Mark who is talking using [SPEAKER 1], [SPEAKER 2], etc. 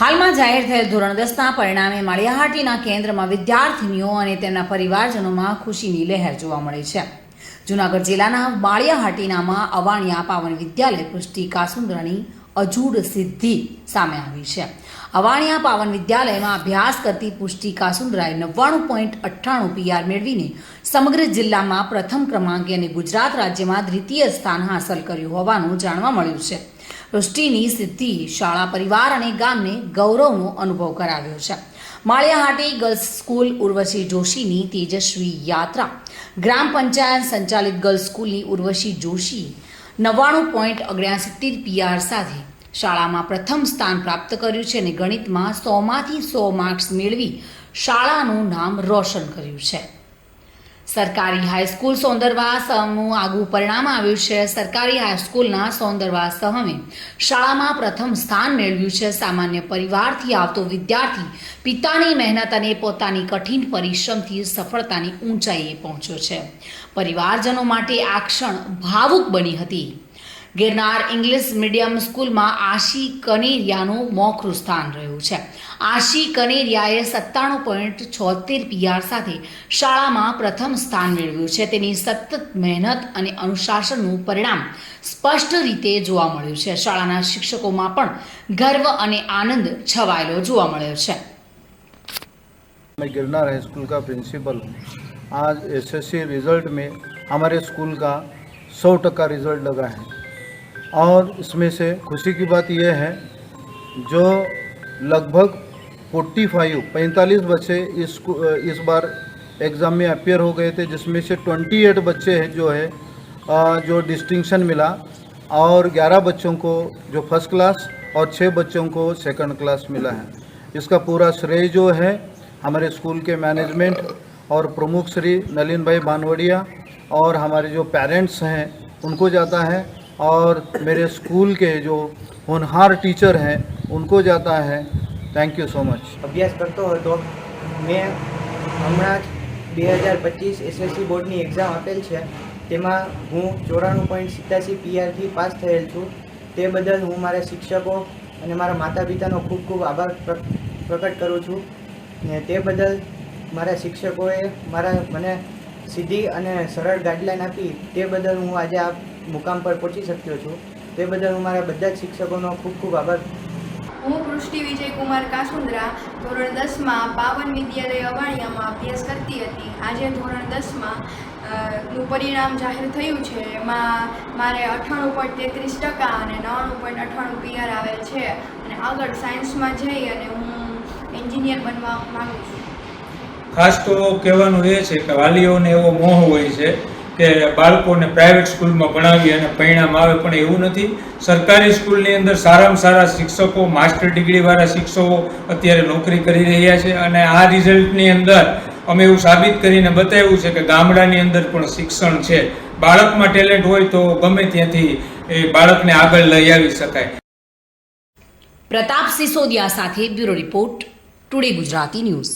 [SPEAKER 1] હાલમાં જાહેર થયેલ ધોરણ દસના પરિણામે માળિયાહાટીના કેન્દ્રમાં વિદ્યાર્થીનીઓ અને તેમના પરિવારજનોમાં ખુશીની લહેર જોવા મળે છે. જૂનાગઢ જિલ્લાના માળિયાહાટીનામાં અવાણિયા પાવન વિદ્યાલય પુષ્ટિ કાસુંદરાની અજૂડ સિદ્ધિ સામે આવી છે. અવાણિયા પાવન વિદ્યાલયમાં અભ્યાસ કરતી પુષ્ટિ કાસુંદરાએ નવ્વાણું પોઈન્ટ અઠ્ઠાણું પીઆર મેળવીને સમગ્ર જિલ્લામાં પ્રથમ ક્રમાંકે અને ગુજરાત રાજ્યમાં દ્વિતીય સ્થાન હાંસલ કર્યું હોવાનું જાણવા મળ્યું છે. પુષ્ટિની સિદ્ધિ શાળા પરિવાર અને ગામને ગૌરવનો અનુભવ કરાવ્યો છે. માળિયાહાટી ગર્લ્સ સ્કૂલ ઉર્વશી જોશીની તેજસ્વી યાત્રા. ગ્રામ પંચાયત સંચાલિત ગર્લ્સ સ્કૂલની ઉર્વશી જોશી નવ્વાણું પોઈન્ટ ઓગણસિત્તેર પીઆર સાથે શાળામાં પ્રથમ સ્થાન પ્રાપ્ત કર્યું છે અને ગણિતમાં સોમાંથી સો માર્ક્સ મેળવી શાળાનું નામ રોશન કર્યું છે. સરકારી હાઈસ્કૂલ સોંદરવા સહનું આગવું પરિણામ આવ્યું છે. સરકારી હાઈસ્કૂલના સૌંદરવા સહમે શાળામાં પ્રથમ સ્થાન મેળવ્યું છે. સામાન્ય પરિવારથી આવતો વિદ્યાર્થી પિતાની મહેનત અને પોતાની કઠિન પરિશ્રમથી સફળતાની ઊંચાઈએ પહોંચ્યો છે. પરિવારજનો માટે આ ક્ષણ ભાવુક બની હતી. ગિરનાર ઇંગ્લિશ મીડિયમ સ્કૂલમાં આશી કનેરિયાનું મોખરું સ્થાન રહ્યું છે આશી કનેરિયાએ સત્તાણું પોઈન્ટ છોતેર પીઆર સાથે શાળામાં પ્રથમ સ્થાન મેળવ્યું છે તેની સતત મહેનત અને અનુશાસનનું પરિણામ સ્પષ્ટ રીતે જોવા મળ્યું છે શાળાના શિક્ષકોમાં પણ ગર્વ અને આનંદ છવાયેલો જોવા મળ્યો છે
[SPEAKER 2] मैं गिरनार हाई स्कूल का प्रिंसिपल हूँ आज एसएससी रिजल्ट में हमारे स्कूल का सौ टका रिजल्ट लगा है और इसमें से खुशी की बात यह है, जो लगभग 45 पैंतालीस बच्चे इस इस बार एग्ज़ाम में अपेयर हो गए थे, जिसमें से 28 बच्चे हैं जो है जो डिस्टिंक्शन मिला, और 11 बच्चों को जो फ़र्स्ट क्लास और 6 बच्चों को सेकंड क्लास मिला है। इसका पूरा श्रेय जो है, हमारे स्कूल के मैनेजमेंट और प्रमुख श्री नलिन भाई बानवड़िया और हमारे जो पेरेंट्स हैं, उनको जाता है और मेरे स्कूल के जो होनहार टीचर हैं उनको जाता है थैंक यू सो मच
[SPEAKER 3] અભ્યાસ કરતો હતો મેં હમણાં જ બે હજાર પચીસ એસએસસી બોર્ડની એક્ઝામ આપેલ છે તેમાં હું ચોરાણું પોઈન્ટ સિત્યાસી પીઆરથી પાસ થયેલ છું તે બદલ હું મારા શિક્ષકો અને મારા માતા પિતાનો ખૂબ ખૂબ આભાર પ્ર- પ્રકટ કરું છું ને તે બદલ મારા શિક્ષકોએ મારા મને સીધી અને સરળ ગાઈડલાઈન આપી તે બદલ હું આજે આ મુકામ પર પહોંચી શક્યો છું. તે બદલ હું મારા બધા જ શિક્ષકોનો ખૂબ ખૂબ આભાર.
[SPEAKER 4] હું પૃષ્ટિ વિજયકુમાર કાસુંદ્રા ધોરણ દસમાં પાવન વિદ્યાલય અવાણિયામાં અભ્યાસ કરતી હતી. આજે ધોરણ દસમાં નું પરિણામ જાહેર થયું છે. એમાં મારે અઠ્ઠાણું પોઈન્ટ તેત્રીસ ટકા અને નવ્વાણું પોઈન્ટ અઠ્ઠાણું પીઆર આવેલ છે. અને આગળ સાયન્સમાં જઈ અને હું એન્જિનિયર બનવા માગું છું.
[SPEAKER 5] ખાસ તો કહેવાનું એ છે કે વાલીઓને એવો મોહ હોય છે કે બાળકોને પ્રાઇવેટ સ્કૂલમાં ભણાવી અને પરિણામ આવે, પણ એવું નથી. સરકારી સ્કૂલની અંદર સારામાં સારા શિક્ષકો માસ્ટર ડિગ્રીવાળા શિક્ષકો અત્યારે નોકરી કરી રહ્યા છે અને આ રિઝલ્ટની અંદર અમે એવું સાબિત કરીને બતાવ્યું છે કે ગામડાની અંદર પણ શિક્ષણ છે. બાળકમાં ટેલેન્ટ હોય તો ગમે ત્યાંથી એ બાળકને આગળ લઈ આવી શકાય.
[SPEAKER 1] પ્રતાપ સિસોદિયા સાથે bureau report, today Gujarati news.